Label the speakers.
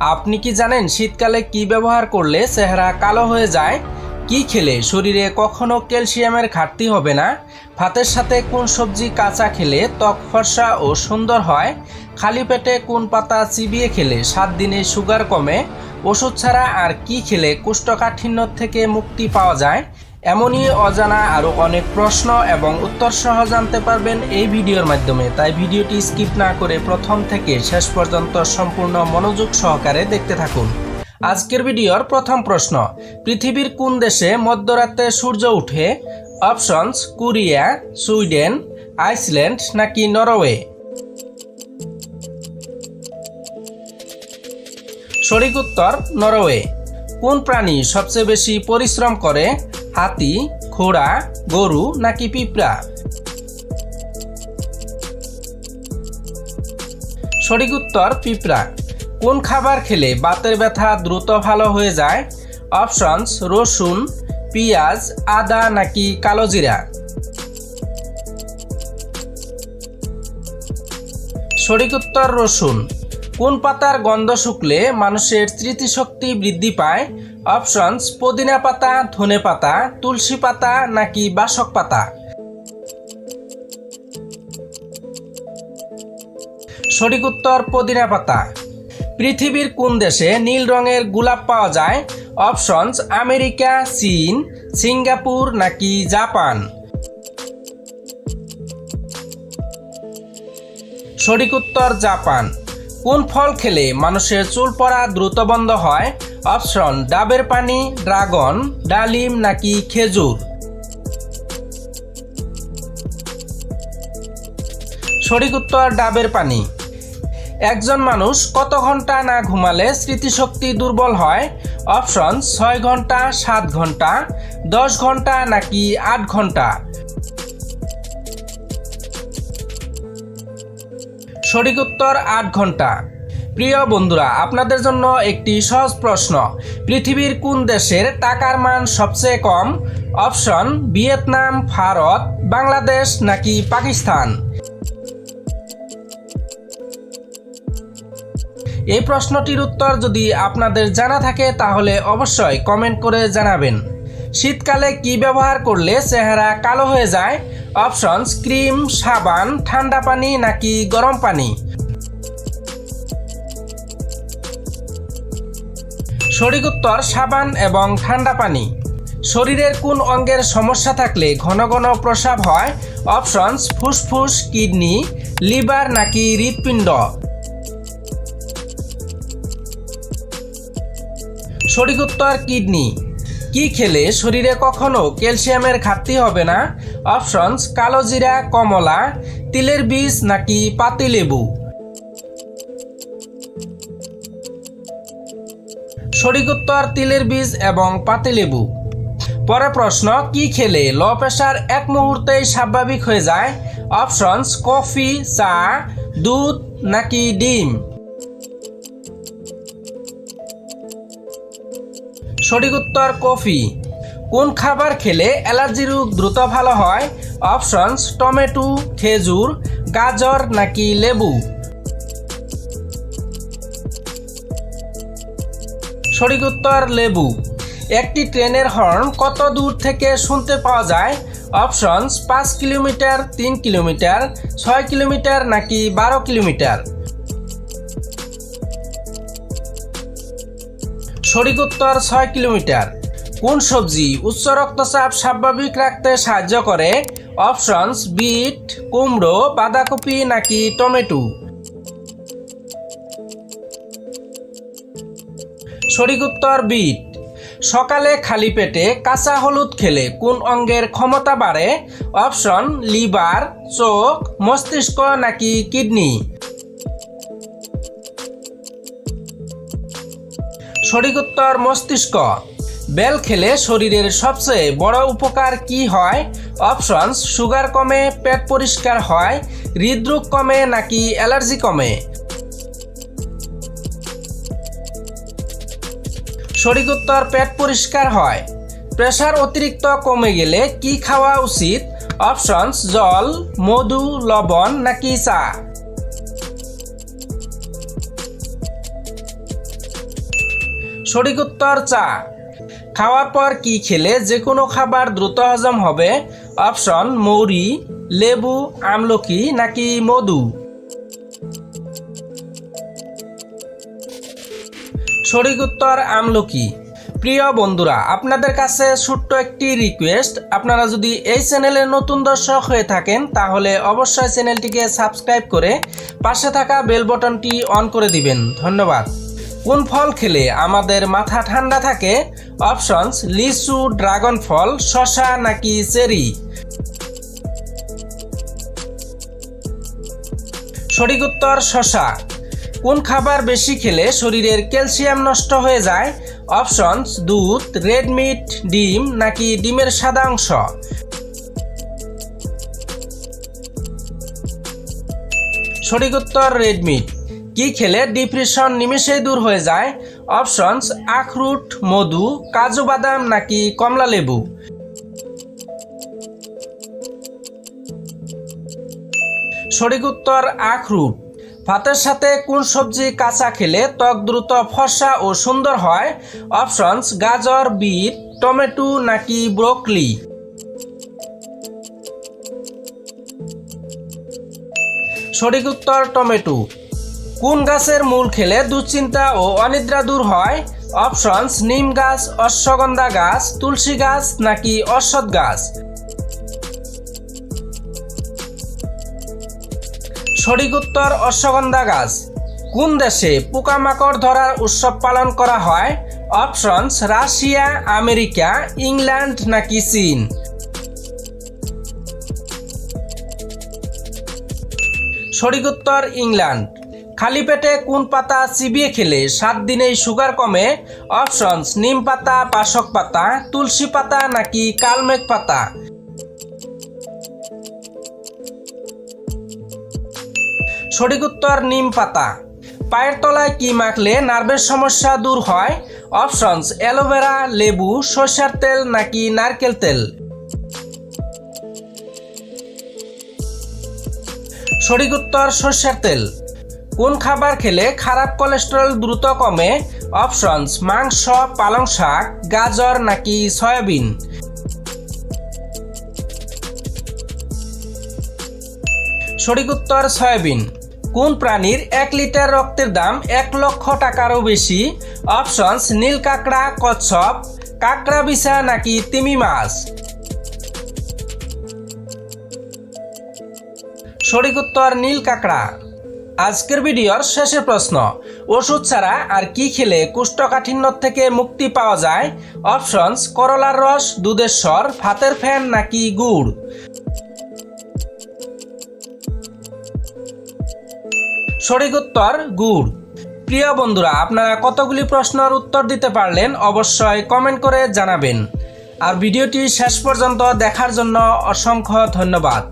Speaker 1: আপনি কি জানেন শীতকালে কি ব্যবহার করলে চেহারা কালো হয়ে যায়? কি খেলে শরীরে কখনো ক্যালসিয়ামের ঘাটতি হবে না? ভাতের সাথে কোন সবজি কাঁচা খেলে ত্বক ফর্সা ও সুন্দর হয়? খালি পেটে কোন পাতা চিবিয়ে খেলে সাত দিনে সুগার কমে? ওষুধ ছাড়া আর কি খেলে কোষ্ঠকাঠিন্য থেকে মুক্তি পাওয়া যায়? এমনই অজানা আরও অনেক প্রশ্ন এবং উত্তর সহ জানতে পারবেন এই ভিডিওর মাধ্যমে। তাই ভিডিওটি স্কিপ না করে প্রথম থেকে শেষ পর্যন্ত সম্পূর্ণ মনোযোগ সহকারে দেখতে থাকুন। আজকের ভিডিওর প্রথম প্রশ্ন, পৃথিবীর কোন দেশে মধ্যরাতে সূর্য উঠে? অপশনস, কোরিয়া, সুইডেন, আইসল্যান্ড নাকি নরওয়ে? সঠিক উত্তর, নরওয়ে। কোন প্রাণী সবচেয়ে বেশি পরিশ্রম করে? হাতি, ঘোড়া, গরু নাকি পিঁপড়া? সঠিক উত্তর, পিঁপড়া। কোন খাবার খেলে বাতের ব্যথা দ্রুত ভালো হয়ে যায়? অপশনস, রসুন, পেঁয়াজ, আদা নাকি কালো জিরা? সঠিক উত্তর, রসুন। কোন পাতার গন্ধ শুকলে মানুষের স্মৃতিশক্তি বৃদ্ধি পায়? অপশনস পুদিনা পাতা ধনে পাতা তুলসী পাতা নাকি বাসক পাতা সঠিক উত্তর পুদিনা পাতা পৃথিবীর কোন দেশে নীল রঙের গোলাপ পাওয়া যায় অপশনস আমেরিকা চীন সিঙ্গাপুর নাকি জাপান সঠিক উত্তর জাপান কোন ফল খেলে মানুষের চুল পড়া দ্রুত বন্ধ হয় অপশন, ডাবের পানি, ড্রাগন, ডালিম নাকি খেজুর? সঠিক উত্তর, ডাবের পানি। একজন মানুষ কত ঘণ্টা না ঘুমালে স্মৃতিশক্তি দুর্বল হয়? অপশন, ছয় ঘণ্টা, সাত ঘণ্টা, দশ ঘণ্টা নাকি আট ঘণ্টা? সঠিক উত্তর, আট ঘণ্টা। প্রিয় বন্ধুরা, আপনাদের জন্য একটি সহজ প্রশ্ন। পৃথিবীর কোন দেশের টাকার মান সবচেয়ে কম? অপশন, ভিয়েতনাম, ভারত, বাংলাদেশ নাকি পাকিস্তান? এই প্রশ্নটির উত্তর যদি আপনাদের জানা থাকে, তাহলে অবশ্যই কমেন্ট করে জানাবেন। শীতকালে কি ব্যবহার করলে চেহারা কালো হয়ে যায়? অপশনস ক্রিম, সাবান, ঠান্ডা পানি নাকি গরম পানি? সঠিক উত্তর সাবান এবং ঠান্ডা পানি। শরীরের কোন অঙ্গের সমস্যা থাকলে ঘন ঘন প্রসাব হয়, অপশনস ফুসফুস, কিডনি, লিভার নাকি হৃৎপিণ্ড। সঠিক উত্তর কিডনি। কি খেলে শরীরে কখনো ক্যালসিয়ামের ঘাটতি হবে না? অপশনস কালো জিরা, কমলা, তিলের বীজ নাকি পাতিলেবু সঠিক উত্তর তিলের বীজ এবং পাতিলেবু পরে প্রশ্ন, কি খেলে লো প্রেশার এক মুহূর্তেই স্বাভাবিক হয়ে যায়? অপশনস, কফি, চা, দুধ নাকি ডিম? সঠিক উত্তর কফি। কোন খাবার খেলে অ্যালার্জি রোগ দ্রুত ভালো হয়? অপশনস, টমেটো, খেজুর, গাজর নাকি লেবু? সঠিক উত্তর লেবু। একটি ট্রেনের হর্ন কত দূর থেকে শুনতে পাওয়া যায়? অপশনস, পাঁচ কিলোমিটার, তিন কিলোমিটার, ছয় কিলোমিটার নাকি বারো কিলোমিটার? সঠিক উত্তর ছয় কিলোমিটার। কোন সবজি উচ্চ রক্তচাপ স্বাভাবিক রাখতে সাহায্য করে? অপশনস, বিট, কুমড়ো, বাঁধাকপি নাকি টমেটো? সঠিক উত্তর বিট। সকালে খালি পেটে কাঁচা হলুদ খেলে কোন অঙ্গের ক্ষমতা বাড়ে? অপশন, লিভার, চোখ, মস্তিষ্ক নাকি কিডনি? সঠিক উত্তর মস্তিষ্ক। বেল খেলে শরীরের সবচেয়ে বড় উপকার কি হয়? অপশনস, সুগার কমে, পেট পরিষ্কার হয়, হৃদরোগ কমে নাকি অ্যালার্জি কমে? উত্তর পেট পরিষ্কার হয়। প্রেশার অতিরিক্ত কমে গেলে কি খাওয়া উচিত? অপশনস, জল, মধু, লবণ নাকি চা? সঠিক উত্তর চা। খাওয়ার পর কি খেলে যে কোনো খাবার দ্রুত হজম হবে? অপশন, মৌরি, লেবু, আমলকি নাকি মধু? সঠিক উত্তর আমলকি প্রিয় বন্ধুরা, আপনাদের কাছে ছোট্ট একটি রিকোয়েস্ট আপনারা যদি এই চ্যানেলের নতুন দর্শক হয়ে থাকেন, তাহলে অবশ্যই চ্যানেলটিকে সাবস্ক্রাইব করে পাশে থাকা বেল বটনটি অন করে দিবেন। ধন্যবাদ। কোন ফল খেলে আমাদের মাথা ঠান্ডা থাকে? অপশনস লিচু ড্রাগন ফল শশা নাকি চেরি? সঠিক উত্তর শশা কোন খাবার বেশি খেলে শরীরের ক্যালসিয়াম নষ্ট হয়ে যায়? অপশনস, দুধ, রেড মিট, ডিম নাকি ডিমের সাদা অংশ? সঠিক উত্তর রেড মিট। কি খেলে ডিপ্রেশন নিমেষেই দূর হয়ে যায়? অপশনস, আখরুট, মধু, কাজু বাদাম নাকি কমলা লেবু? সঠিক উত্তর, আখরুট। ভাতের সাথে কোন সবজি কাঁচা খেলে ত্বক দ্রুত ফর্সা ও সুন্দর হয়? অপশনস, গাজর, বিট, টমেটো নাকি ব্রোকলি? সঠিক উত্তর, টমেটো। কোন গাছের মূল খেলে দুশ্চিন্তা ও অনিদ্রা দূর হয়? অপশনস, নিম গাছ, অশ্বগন্ধা গাছ, তুলসী গাছ নাকি অশ্বত্থ গাছ? সঠিক উত্তর অশ্বগন্ধা গাছ। কোন দেশে পোকামাকড় ধরার উৎসব পালন করা হয়? অপশনস, রাশিয়া, আমেরিকা, ইংল্যান্ড নাকি চীন? সঠিক উত্তর ইংল্যান্ড। খালি পেটে কোন পাতা চিবিয়ে খেলে সাত দিনেই সুগার কমে? অপশনস, নিম পাতা পাশক পাতা, তুলসী পাতা নাকি কালমেঘ পাতা? সঠিক উত্তর নিম পাতা। পায়ের তলায় কি মাখলে নার্ভের সমস্যা দূর হয়? অপশনস, অ্যালোভেরা, লেবু, সর্ষের তেল নাকি নারকেল তেল? সঠিক উত্তর সর্ষের তেল। কোন খাবার খেলে খারাপ কোলেস্টেরল দ্রুত কমে? অপশনস, মাংস, পালং শাক, গাজর নাকি সয়াবিন? সঠিক উত্তর সয়াবিন। কোন প্রাণীর এক লিটার রক্তের দাম এক লক্ষ টাকারও বেশি? অপশনস, নীল কাঁকড়া, কচ্ছপ, কাঁকড়া বিছা নাকি তিমি মাছ? সঠিক উত্তর, নীল কাঁকড়া। আজকের ভিডিওর শেষের প্রশ্ন, ওষুধ ছাড়া আর কি খেলে কুষ্ঠকাঠিন্য থেকে মুক্তি পাওয়া যায়? অপশনস, করলার রস, দুধের স্বর, ভাতের ফ্যান নাকি গুড়? সঠিক উত্তর গুড়। প্রিয় বন্ধুরা, আপনারা কতগুলি প্রশ্নের উত্তর দিতে পারলেন অবশ্যই কমেন্ট করে জানাবেন। আর ভিডিওটি শেষ পর্যন্ত দেখার জন্য অসংখ্য ধন্যবাদ।